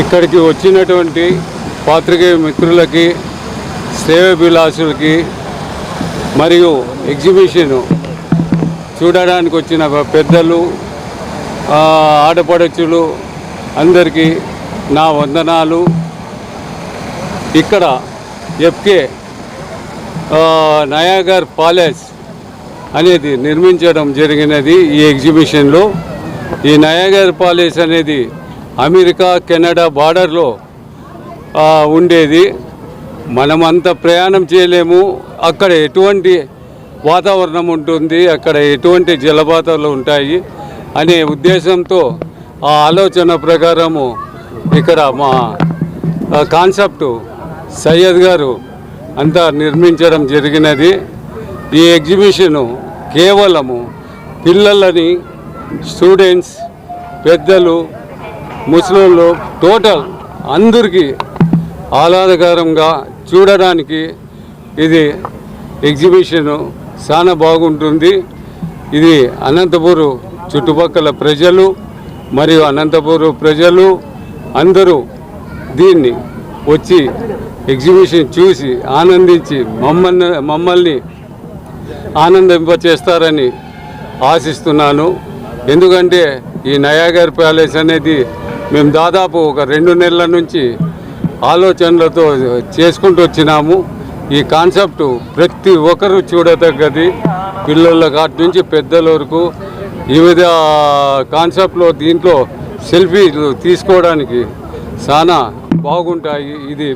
ఇక్కడికి వచ్చినటువంటి పాత్రికేయ మిత్రులకి శ్రేయోభిలాషులకి మరియు ఎగ్జిబిషన్ చూడడానికి వచ్చిన పెద్దలు ఆడపడచ్చులు ఆడపడచులు అందరికీ నా వందనాలు. ఇక్కడ ఎఫ్కే నయాగర్ ప్యాలెస్ అనేది నిర్మించడం జరిగినది ఈ ఎగ్జిబిషన్లో ఈ నయాగర్ ప్యాలెస్ అనేది అమెరికా కెనడా బార్డర్లో ఉండేది. మనమంత ప్రయాణం చేయలేము. అక్కడ ఎటువంటి వాతావరణం ఉంటుంది అక్కడ ఎటువంటి జలపాతాలు ఉంటాయి అనే ఉద్దేశంతో ఆ ఆలోచన ప్రకారము ఇక్కడ మా కాన్సెప్ట్ సయ్యద్ గారు అంతా నిర్మించడం జరిగినది. ఈ ఎగ్జిబిషను కేవలము పిల్లలని స్టూడెంట్స్ పెద్దలు ముస్లింలు టోటల్ అందరికీ ఆహ్లాదకరంగా చూడడానికి ఇది ఎగ్జిబిషను చాలా బాగుంటుంది. ఇది అనంతపురం చుట్టుపక్కల ప్రజలు మరియు అనంతపురం ప్రజలు అందరూ దీన్ని వచ్చి ఎగ్జిబిషన్ చూసి ఆనందించి మమ్మల్ని మమ్మల్ని ఆనందింపచేస్తారని ఆశిస్తున్నాను. ఎందుకంటే ఈ నయాగర్ ప్యాలెస్ అనేది మేము దాదాపు ఒక రెండు నెలల నుంచి ఆలోచనలతో చేసుకుంటూ వచ్చినాము. ఈ కాన్సెప్ట్ ప్రతి ఒక్కరు చూడదగ్గది పిల్లల కాటి నుంచి పెద్దల వరకు వివిధ కాన్సెప్ట్లో దీంట్లో సెల్ఫీలు తీసుకోవడానికి చాలా బాగుంటాయి. ఇది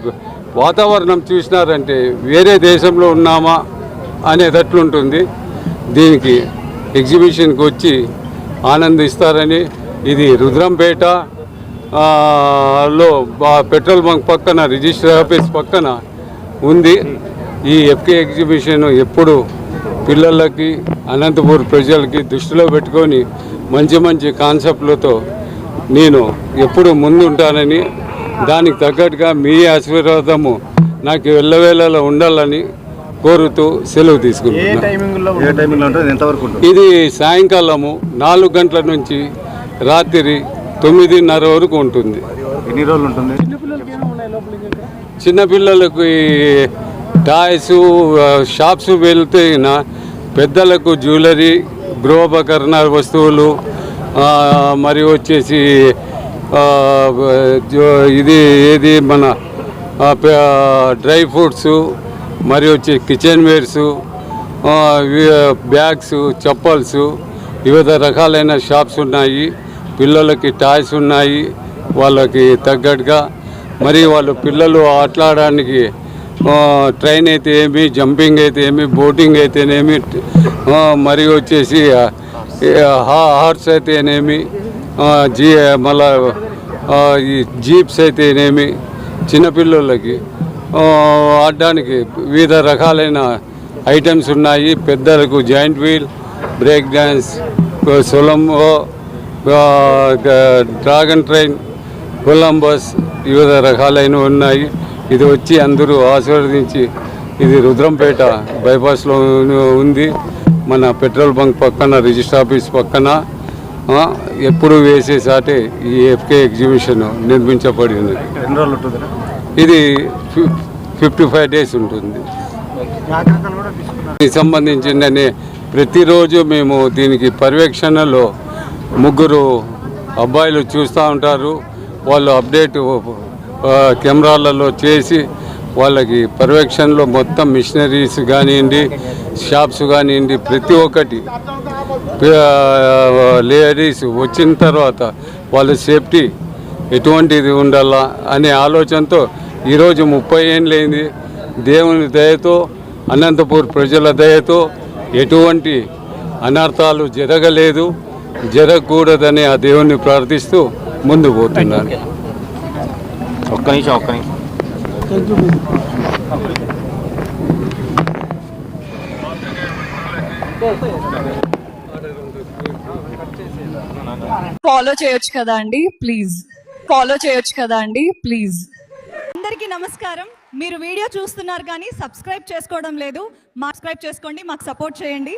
వాతావరణం చూసినారంటే వేరే దేశంలో ఉన్నామా అనేటట్లుంటుంది. దీనికి ఎగ్జిబిషన్కి వచ్చి ఆనందిస్తారని ఇది రుద్రంపేట లో పెట్రోల్ బంక్ పక్కన రిజిస్టర్ ఆఫీస్ పక్కన ఉంది. ఈ ఎఫ్కే ఎగ్జిబిషన్ ఎప్పుడు పిల్లలకి అనంతపూర్ ప్రజలకి దృష్టిలో పెట్టుకొని మంచి మంచి కాన్సెప్ట్లతో నేను ఎప్పుడు ముందుంటానని దానికి తగ్గట్టుగా మీ ఆశీర్వాదము నాకు వెళ్ళవేళలో ఉండాలని కోరుతూ సెలవు ఏ తీసుకుంటున్నాను ఇది సాయంకాలము నాలుగు గంటల నుంచి రాత్రి తొమ్మిదిన్నర వరకు ఉంటుంది. ఎన్ని రోజులు ఉంటుంది? చిన్నపిల్లలకు టాయ్స్ షాప్స్ వెళ్తే పెద్దలకు జ్యువెలరీ గృహోపకరణ వస్తువులు ఆ, మరి వచ్చేసి ఇది ఏది మన డ్రై ఫ్రూట్స్ మరి వచ్చి కిచెన్ వేర్స్ బ్యాగ్స్ చెప్పల్స్ వివిధ రకాలైన షాప్స్ ఉన్నాయి. పిల్లలకి టాయ్స్ ఉన్నాయి వాళ్ళకి తగ్గట్టుగా. మరి వాళ్ళు పిల్లలు ఆటలాడడానికి ట్రైన్ అయితే ఏమి జంపింగ్ అయితే ఏమి బోటింగ్ అయితేనేమి మరి వచ్చేసి హా- హార్స్ అయితేనేమి జీ మళ్ళా ఈ జీప్స్ అయితేనేమి చిన్నపిల్లలకి ఆడడానికి వివిధ రకాలైన ఐటమ్స్ ఉన్నాయి. పెద్దలకు జాయింట్ వీల్ బ్రేక్ డ్యాన్స్ సొలంబో డ్రాగన్ ట్రైన్ కొలంబస్ వివిధ రకాలైనవి ఉన్నాయి. ఇది వచ్చి అందరూ ఆశీర్వదించి ఇది రుద్రంపేట బైపాస్లో ఉంది. మన పెట్రోల్ బంక్ పక్కన రిజిస్టర్ ఆఫీస్ పక్కన ఎప్పుడు వేసేసాటే ఈ ఎఫ్కే ఎగ్జిబిషన్ నిర్మించబడింది. ఇది ఫిఫ్టీ ఫైవ్ డేస్ ఉంటుంది. సంబంధించిందని ప్రతిరోజు మేము దీనికి పర్యవేక్షణలో ముగ్గురు అబ్బాయిలు చూస్తూ ఉంటారు. వాళ్ళు అప్డేట్ కెమెరాలలో చేసి వాళ్ళకి పర్యవేక్షణలో మొత్తం మిషనరీస్ కానివ్వండి షాప్స్ కానివ్వండి ప్రతి ఒక్కటి లేడీస్ వచ్చిన తర్వాత వాళ్ళ సేఫ్టీ ఎటువంటిది ఉండాలా అనే ఆలోచనతో ఈరోజు ముప్పై ఏండ్లైంది దేవుని దయతో అనంతపూర్ ప్రజల దయతో ఎటువంటి అనర్థాలు జరగలేదు. జరగకూడదని ఆ దేవుణ్ణి ప్రార్థిస్తూ ముందు పోతున్నాను ఒక్క నిమిషం ఒక్క నిమిషం. ఫాలో చేయొచ్చు కదా అండి ప్లీజ్ ఫాలో చేయొచ్చు కదా అండి ప్లీజ్ అందరికీ నమస్కారం. మీరు వీడియో చూస్తున్నారు కానీ సబ్స్క్రైబ్ చేసుకోవడం లేదు. మా సబ్స్క్రైబ్ చేసుకోండి మాకు సపోర్ట్ చేయండి.